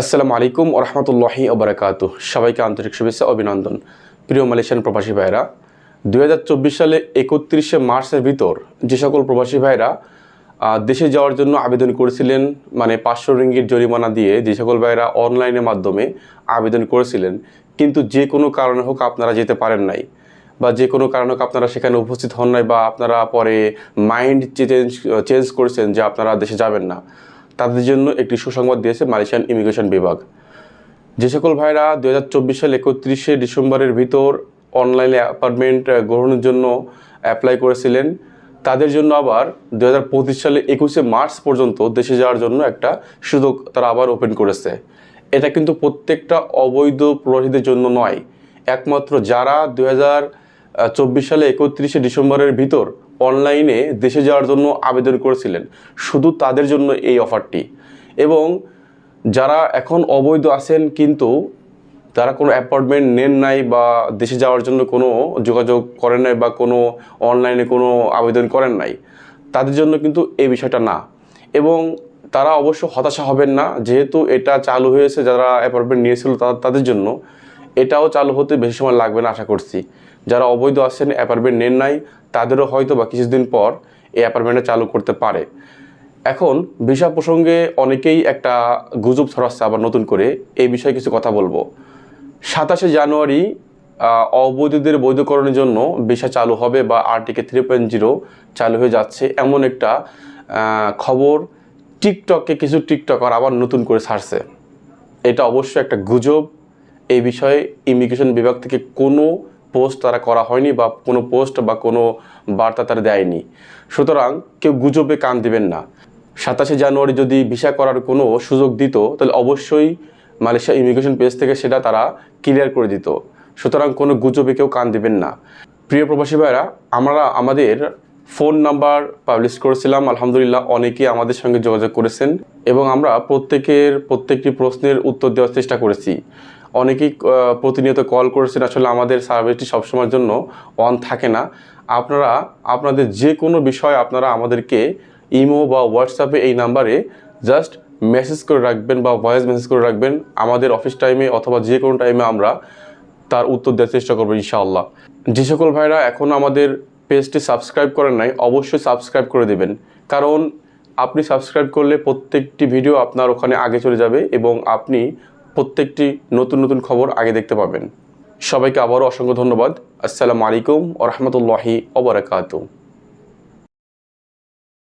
আসসালামু আলাইকুম ওরহমতুল্লাহি ওবরাকাতু সবাইকে আন্তরিক শুভেচ্ছা অভিনন্দন। প্রিয় মালয়েশিয়ান প্রবাসী ভাইরা দু হাজার চব্বিশ সালে একত্রিশে মার্চের ভিতর যে সকল প্রবাসী ভাইরা দেশে যাওয়ার জন্য আবেদন করেছিলেন মানে পাঁচশো রিঙ্গির জরিমানা দিয়ে যে সকল ভাইরা অনলাইনের মাধ্যমে আবেদন করেছিলেন, কিন্তু যে কোনো কারণে হোক আপনারা যেতে পারেন নাই বা যে কোনো কারণে আপনারা সেখানে উপস্থিত হন নাই বা আপনারা পরে মাইন্ড চেঞ্জ চেঞ্জ করেছেন যে আপনারা দেশে যাবেন না। তাদের জন্য একটি সুসংবাদ দিয়েছে মালয়েশিয়ান ইমিগ্রেশন বিভাগ। যে সকল ভাইরা দু হাজার চব্বিশ সাল একত্রিশে ডিসেম্বরের ভিতর অনলাইনে অ্যাপার্টমেন্ট গ্রহণের জন্য অ্যাপ্লাই করেছিলেন, তাদের জন্য আবার দু হাজার পঁচিশ সালে একুশে মার্চ পর্যন্ত দেশে যাওয়ার জন্য একটা সুযোগ তারা আবার ওপেন করেছে। এটা কিন্তু প্রত্যেকটা অবৈধ প্রবাসীদের জন্য নয়, একমাত্র যারা দু হাজার চব্বিশ সালে একত্রিশে ডিসেম্বরের ভিতর অনলাইনে দেশে যাওয়ার জন্য আবেদন করেছিলেন। শুধু তাদের জন্য এই অফারটি। এবং যারা এখন অবৈধ আছেন কিন্তু তারা কোনো অ্যাপয়েন্টমেন্ট নেন নাই বা দেশে যাওয়ার জন্য কোনো যোগাযোগ করেন নাই বা কোনো অনলাইনে কোনো আবেদন করেন নাই, তাদের জন্য কিন্তু এই বিষয়টা না। এবং তারা অবশ্য হতাশা হবেন না, যেহেতু এটা চালু হয়েছে, যারা অ্যাপয়েন্টমেন্ট নিয়েছিল তাদের জন্য। এটাও চালু হতে বেশি সময় লাগবে না আশা করছি। যারা অবৈধ আছেন অ্যাপার্টমেন্ট নেন নাই, তাদেরও হয়তো বা কিছুদিন পর এই অ্যাপার্টমেন্টটা চালু করতে পারে। এখন ভিসা প্রসঙ্গে অনেকেই একটা গুজব ছড়াচ্ছে আবার নতুন করে, এই বিষয়ে কিছু কথা বলব। সাতাশে জানুয়ারি অবৈধদের বৈধকরণের জন্য ভিসা চালু হবে বা আরটিকে থ্রি পয়েন্ট জিরো চালু হয়ে যাচ্ছে এমন একটা খবর টিকটকে, কিছু টিকটকার আবার নতুন করে ছাড়ছে। এটা অবশ্যই একটা গুজব। এই বিষয়ে ইমিগ্রেশন বিভাগ থেকে কোনো পোস্ট তারা করা হয়নি বা কোনো পোস্ট বা কোনো বার্তা তারা দেয়নি। সুতরাং কেউ গুজবে কান দিবেন না। সাতাশে জানুয়ারি যদি ভিসা করার কোনো সুযোগ দিত, তাহলে অবশ্যই মালয়েশিয়া ইমিগ্রেশন পেজ থেকে সেটা তারা ক্লিয়ার করে দিত। সুতরাং কোনো গুজবে কেউ কান দিবেন না। প্রিয় প্রবাসী ভাইরা আমরা আমাদের ফোন নাম্বার পাবলিশ করেছিলাম। আলহামদুলিল্লাহ অনেকেই আমাদের সঙ্গে যোগাযোগ করেছেন এবং আমরা প্রত্যেকের প্রত্যেকটি প্রশ্নের উত্তর দেওয়ার চেষ্টা করেছি। অনেকেই প্রতিনিয়ত কল করেছেন, আসলে আমাদের সার্ভিসটি সবসময়ের জন্য অন থাকে না। আপনারা, আপনাদের যে কোনো বিষয় আপনারা আমাদেরকে ইমো বা হোয়াটসঅ্যাপে এই নাম্বারে জাস্ট মেসেজ করে রাখবেন বা ভয়েস মেসেজ করে রাখবেন। আমাদের অফিস টাইমে অথবা যে কোনো টাইমে আমরা তার উত্তর দেওয়ার চেষ্টা করব ইনশাআল্লাহ। যে সকল ভাইরা এখনও আমাদের পেজটি সাবস্ক্রাইব করেন নাই, অবশ্যই সাবস্ক্রাইব করে দেবেন। কারণ আপনি সাবস্ক্রাইব করলে প্রত্যেকটি ভিডিও আপনার ওখানে আগে চলে যাবে এবং আপনি প্রত্যেকটি নতুন নতুন খবর আগে দেখতে পাবেন। সবাইকে আবারও অসংখ্য ধন্যবাদ। আসসালামু আলাইকুম ও রহমতুল্লাহি ওবরাকাতু